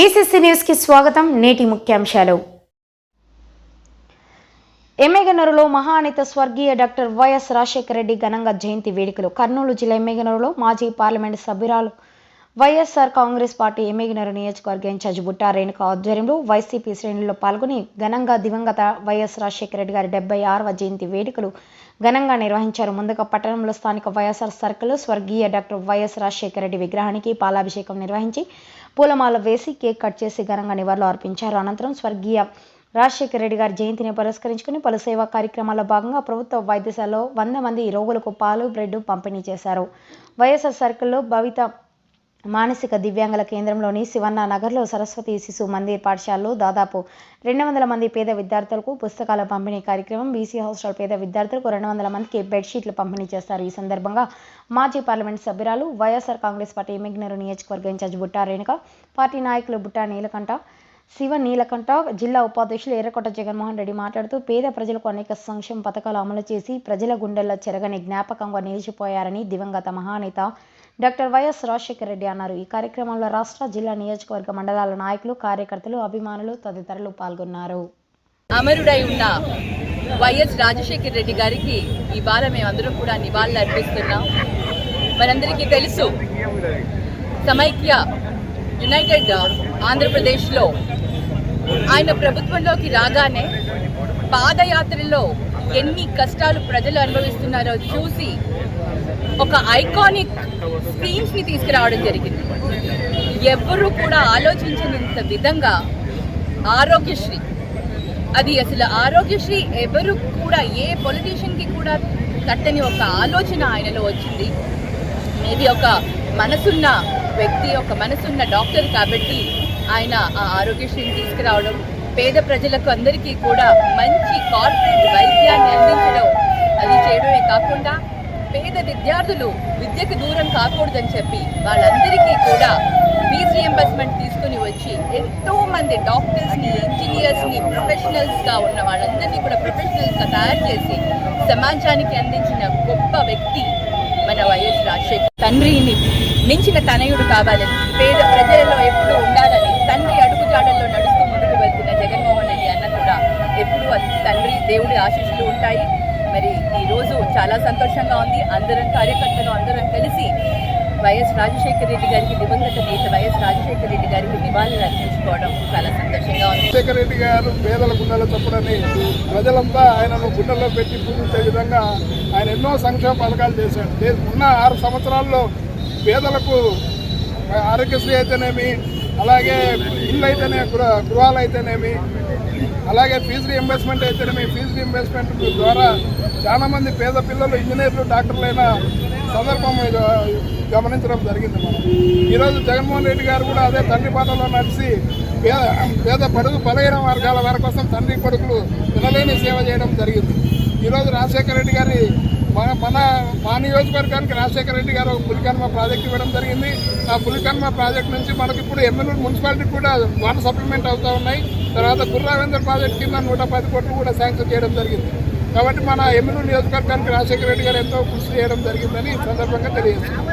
BCC న్యూస్కి స్వాగతం నేటి ముఖ్యాంశాలు. ఎమ్మెగనూరులో మహానేత స్వర్గీయ డాక్టర్ వైఎస్ రాజశేఖర రెడ్డి ఘనంగా జయంతి వేడుకలు. కర్నూలు జిల్లా ఎమ్మెగనూరులో మాజీ పార్లమెంట్ సభ్యురాలు వైఎస్ఆర్ కాంగ్రెస్ పార్టీ ఎమ్మెగనూరు నియోజకవర్గ ఇన్ఛార్జ్ బుట్టా రేణుక ఆధ్వర్యంలో వైసీపీ శ్రేణుల్లో పాల్గొని ఘనంగా దివంగత వైఎస్ రాజశేఖర రెడ్డి గారి డెబ్బై ఆరవ జయంతి వేడుకలు ఘనంగా నిర్వహించారు. ముందుగా పట్టణంలో స్థానిక వైఎస్ఆర్ సర్కిల్ స్వర్గీయ డాక్టర్ వైఎస్ రాజశేఖర రెడ్డి విగ్రహానికి పాలాభిషేకం నిర్వహించి పూలమాల వేసి కేక్ కట్ చేసి ఘనంగా నివాళులు అర్పించారు. అనంతరం స్వర్గీయ రాజశేఖర రెడ్డి గారి జయంతిని పురస్కరించుకుని పలు సేవా కార్యక్రమాల్లో భాగంగా ప్రభుత్వ వైద్యశాలలో వంద మంది రోగులకు పాలు బ్రెడ్ పంపిణీ చేశారు. వైఎస్ఆర్ సర్కిల్లో భవిత మానసిక దివ్యాంగుల కేంద్రంలోని శివన్న నగర్లో సరస్వతి శిశు మందిర్ పాఠశాలలో దాదాపు రెండు వందల మంది పేద విద్యార్థులకు పుస్తకాల పంపిణీ కార్యక్రమం బీసీ హాస్టల్ పేద విద్యార్థులకు రెండు వందల మందికి బెడ్షీట్లు పంపిణీ చేస్తారు. ఈ సందర్భంగా మాజీ పార్లమెంట్ సభ్యురాలు వైఎస్ఆర్ కాంగ్రెస్ పార్టీ ఎమ్మెగ్నరు నియోజకవర్గ ఇన్ఛార్జ్ బుట్టా రేణుక పార్టీ నాయకులు బుట్టా నీలకంఠ శివ నీలకంఠ జిల్లా ఉపాధ్యక్షులు ఎర్రకొట్ట జగన్మోహన్ రెడ్డి మాట్లాడుతూ పేద ప్రజలకు అనేక సంక్షేమ పథకాలు అమలు చేసి ప్రజల గుండెల్లో చెరగని జ్ఞాపకంగా నిలిచిపోయారని దివంగత మహానేత డాక్టర్ వైఎస్ రాజశేఖర రెడ్డి అన్నారు. ఈ కార్యక్రమంలో రాష్ట్ర జిల్లా నియోజకవర్గ మండలాల నాయకులు కార్యకర్తలు అభిమానులు తదితరులు పాల్గొన్నారు. అమరుడై ఉన్న వైఎస్ రాజశేఖర రెడ్డి గారికి ఇవాళ మేమందరం కూడా నివాళులు అర్పిస్తున్నాం. మనందరికీ తెలుసు సమైక్య యునైటెడ్ ఆంధ్రప్రదేశ్లో ఆయన ప్రభుత్వంలోకి రాగానే పాదయాత్రలో ఎన్ని కష్టాలు ప్రజలు అనుభవిస్తున్నారో చూసి ఒక ఐకానిక్ స్కీమ్స్ని తీసుకురావడం జరిగింది. ఎవ్వరూ కూడా ఆలోచించినంత విధంగా ఆరోగ్యశ్రీ. అది అసలు ఆరోగ్యశ్రీ ఎవరు కూడా ఏ పొలిటీషియన్కి కూడా కట్టని ఒక ఆలోచన ఆయనలో వచ్చింది. మేబీ ఒక మనసున్న వ్యక్తి ఒక మనసున్న డాక్టర్ కాబట్టి ఆయన ఆ ఆరోగ్యశ్రీని తీసుకురావడం పేద ప్రజలకు అందరికీ కూడా మంచి కార్పొరేట్ వైద్యాన్ని అందించడం అది చేయడమే కాకుండా పేద విద్యార్థులు విద్యకు దూరం కాకూడదని చెప్పి వాళ్ళందరికీ కూడా ఫీజు రియంబర్స్మెంట్ తీసుకుని వచ్చి ఎంతో మంది డాక్టర్స్ని ప్రొఫెషనల్స్గా ఉన్న వాళ్ళందరినీ కూడా ప్రొఫెషనల్స్గా తయారు చేసి సమాజానికి అందించిన గొప్ప వ్యక్తి మన వైఎస్ రాజశేఖర్. తండ్రిని మించిన తనయుడు కావాలని పేద ప్రజలలో ఎప్పుడూ ఉండాలని తండ్రి అడుగుజాడల్లో నడుస్తూ ముందుకు వెళ్తున్న జగన్మోహన్ రెడ్డి అన్న కూడా ఎప్పుడూ అది తండ్రి దేవుడి ఆశీస్సులు ఉంటాయి. మరి ఈరోజు చాలా సంతోషంగా ఉంది. అందరం కార్యకర్తలు అందరం కలిసి వైఎస్ రాజశేఖర రెడ్డి గారికి దివంగత నేత వైఎస్ రాజశేఖర రెడ్డి గారికి నివాళులు అర్పించుకోవడం చాలా సంతోషంగా ఉంది. రాజశేఖర రెడ్డి గారు పేదల గుండెలో చప్పుడని ప్రజలంతా ఆయనను గుండెల్లో పెట్టి పూజించే విధంగా ఆయన ఎన్నో సంక్షేమ పథకాలు చేశాడు ఉన్న ఆరు సంవత్సరాల్లో పేదలకు ఆరోగ్యశ్రీ అయితేనేమి అలాగే ఇల్లు అయితేనే గృహాలు అయితేనేమి అలాగే ఫీజు రీఎంబర్స్మెంట్ అయితే మీ ఫీజు రీఎంబర్స్మెంట్ ద్వారా చాలామంది పేద పిల్లలు ఇంజనీర్లు డాక్టర్లైన సందర్భం గమనించడం జరిగింది మనం. ఈరోజు జగన్మోహన్ రెడ్డి గారు కూడా అదే తండ్రి పాటలో నడిచి పేద పేద పడుగు బలహీన వర్గాల వారి కోసం తండ్రి కొడుకులు వినలేని సేవ చేయడం జరిగింది. ఈరోజు రాజశేఖర రెడ్డి గారి మన మన మా నియోజకవర్గానికి రాజశేఖర రెడ్డి గారు పులికర్మ పులికన్మ ప్రాజెక్ట్ ఇవ్వడం జరిగింది. ఆ పులికన్మ ప్రాజెక్ట్ నుంచి మనకి ఇప్పుడు ఎమ్మెల్యే మున్సిపాలిటీ కూడా వాటర్ సప్లిమెంట్ అవుతూ ఉన్నాయి. తర్వాత గుర్రావేంద్ర ప్రాజెక్ట్ కింద నూట పది కోట్లు కూడా శాంక్షన్ చేయడం జరిగింది. కాబట్టి మన ఎమ్మెల్యే నియోజకవర్గానికి రాజశేఖర రెడ్డి గారు ఎంతో కృషి చేయడం జరిగిందని ఈ సందర్భంగా తెలియజేస్తున్నాం.